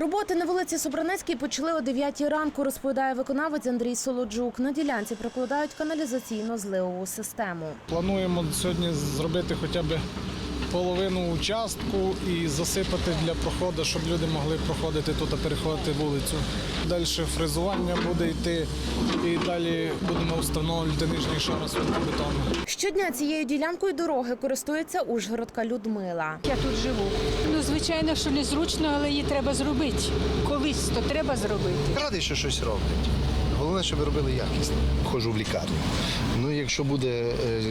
Роботи на вулиці Собранецькій почали о 9 ранку, розповідає виконавець Андрій Солоджук. На ділянці прокладають каналізаційно-зливову систему. Плануємо сьогодні зробити хоча б половину участку і засипати для проходу, щоб люди могли проходити тут, а переходити вулицю. Далі фрезування буде йти і далі будемо встановлювати нижній шар асфальтобетону. Щодня цією ділянкою дороги користується Ужгородка Людмила. Я тут живу. Ну, звичайно, що незручно, але її треба зробити. Колись то треба зробити. Радий, що щось роблять. Головне, щоб робили якісно. Ходжу в лікарню. Ну, якщо буде е, е,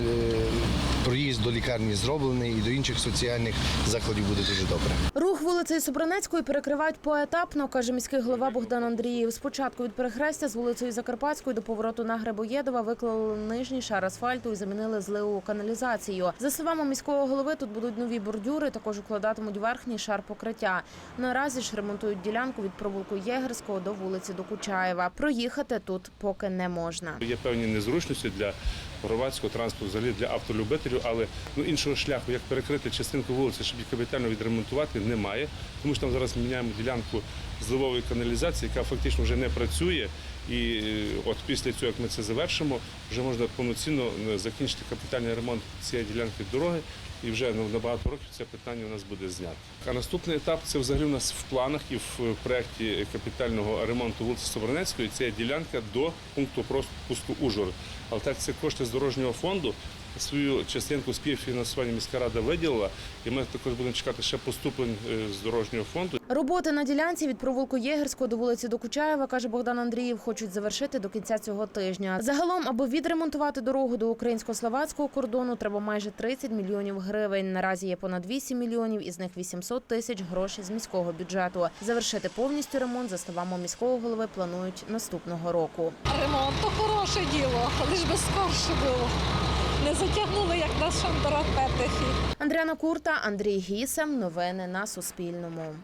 проїзд до лікарні зроблений і до інших соціальних закладів буде дуже добре. Рух вулицею Собранецької перекривають поетапно, каже міський голова Богдан Андрієв. Спочатку від перехрестя з вулицею Закарпатською до повороту на Грибоєдова виклали нижній шар асфальту і замінили зливову каналізацію. За словами міського голови, тут будуть нові бордюри, також укладатимуть верхній шар покриття. Наразі ж ремонтують ділянку від провулку Єгерського до вулиці Докучаєва. Проїхати тут поки не можна. Є певні незручності для громадського транспорту, взагалі для автолюбителів, але ну, іншого шляху, як перекрити частинку вулиці, щоб її капітально відремонтувати, немає. Тому що там зараз міняємо ділянку зливової каналізації, яка фактично вже не працює. І е, от після цього, як ми це завершимо, вже можна повноцінно е, закінчити капітальний ремонт цієї ділянки дороги. І вже ну, на багато років це питання у нас буде знято. А наступний етап це взагалі у нас в планах і в проєкті капітального ремонту вулиці Собранецької. Це ділянка до пункту пропуску Ужгород. Але так це кошти дорожнього фонду. Свою частинку співфінансування міська рада виділила, і ми також будемо чекати ще поступлень е, з дорожнього фонду. Роботи на ділянці від провулку Єгерського до вулиці Докучаєва, каже Богдан Андрієв, хочуть завершити до кінця цього тижня. Загалом, аби відремонтувати дорогу до українсько-словацького кордону, треба майже 30 мільйонів гривень. Наразі є понад 8 мільйонів, із них 800 тисяч грошей з міського бюджету. Завершити повністю ремонт, за словами міського голови, планують наступного року. Ремонт то хороше діло, лиш би скорше було. Не затягнули, як наш Шандарах Петехи. Андріана Курта, Андрій Гісем. Новини на Суспільному.